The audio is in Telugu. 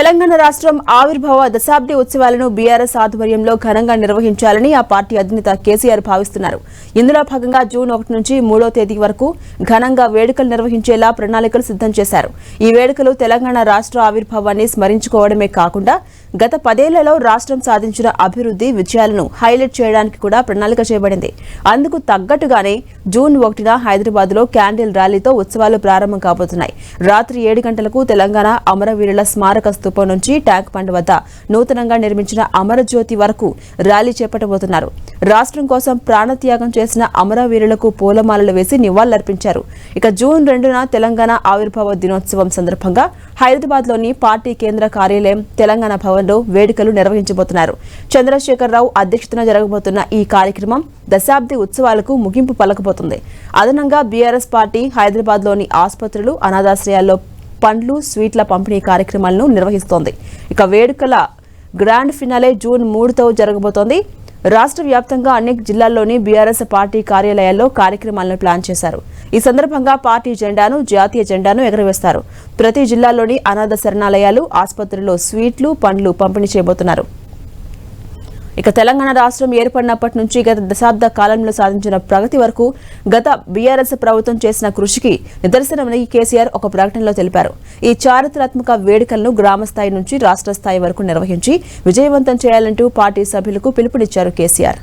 తెలంగాణ రాష్ట్రం ఆవిర్భావ దశాబ్ది ఉత్సవాలను బీఆర్ఎస్ ఆధ్వర్యంలో ఘనంగా నిర్వహించాలని ఆ పార్టీ అధినేత కేసీఆర్ భావిస్తున్నారు. ఇందులో భాగంగా జూన్ ఒకటి నుంచి మూడో తేదీ వరకు ఘనంగా వేడుకలు నిర్వహించేలా ప్రణాళికలు సిద్ధం చేశారు. ఈ వేడుకలు తెలంగాణ రాష్ట్ర ఆవిర్భావాన్ని స్మరించుకోవడమే కాకుండా గత పదేళ్ళలో రాష్ట్రం సాధించిన అభివృద్ధి విజయాలను హైలైట్ చేయడానికి కూడా ప్రణాళిక చేయబడింది. అందుకు తగ్గట్టుగానే జూన్ ఒకటిన హైదరాబాద్లో క్యాండిల్ ర్యాలీతో ఉత్సవాలు ప్రారంభం కాబోతున్నాయి. రాత్రి ఏడు గంటలకు తెలంగాణ అమరవీరుల స్మారక డిపో నుంచి ట్యాంక్ బండ్ వద్ద నూతనంగా నిర్మించిన అమరజ్యోతి వరకు ర్యాలీ చేపట్టబోతున్నారు. రాష్ట్రం కోసం ప్రాణత్యాగం చేసిన అమరవీరులకు పూలమాలలు వేసి నివాళులర్పించారు. ఇక జూన్ రెండున తెలంగాణ ఆవిర్భావ దినోత్సవం సందర్భంగా హైదరాబాద్లోని పార్టీ కేంద్ర కార్యాలయం తెలంగాణ భవన్లో వేడుకలు నిర్వహించబోతున్నారు. చంద్రశేఖరరావు అధ్యక్షతన జరగబోతున్న ఈ కార్యక్రమం దశాబ్ది ఉత్సవాలకు ముగింపు పలకబోతుంది. అదనంగా బీఆర్ఎస్ పార్టీ హైదరాబాద్లోని ఆసుపత్రులు అనాథాశ్రయాల్లో పండ్లు స్వీట్ల పంపిణీ కార్యక్రమాలను నిర్వహిస్తోంది. ఇక వేడుకల గ్రాండ్ ఫినాలే జూన్ మూడుతో జరగబోతోంది. రాష్ట్ర వ్యాప్తంగా అనేక జిల్లాల్లోని బీఆర్ఎస్ పార్టీ కార్యాలయాల్లో కార్యక్రమాలను ప్లాన్ చేశారు. ఈ సందర్భంగా పార్టీ జెండాను జాతీయ జెండాను ఎగరవేస్తారు. ప్రతి జిల్లాలోని అనాథ శరణాలయాలు ఆసుపత్రుల్లో స్వీట్లు పండ్లు పంపిణీ చేయబోతున్నారు. ఇక తెలంగాణ రాష్ట్రం ఏర్పడినప్పటి నుంచి గత దశాబ్ద కాలంలో సాధించిన ప్రగతి వరకు గత బీఆర్ఎస్ ప్రభుత్వం చేసిన కృషికి నిదర్శనమని కేసీఆర్ ఒక ప్రకటనలో తెలిపారు. ఈ చారిత్రాత్మక వేడుకలను గ్రామ స్థాయి నుంచి రాష్ట్ర స్థాయి వరకు నిర్వహించి విజయవంతం చేయాలంటూ పార్టీ సభ్యులకు పిలుపునిచ్చారు కేసీఆర్.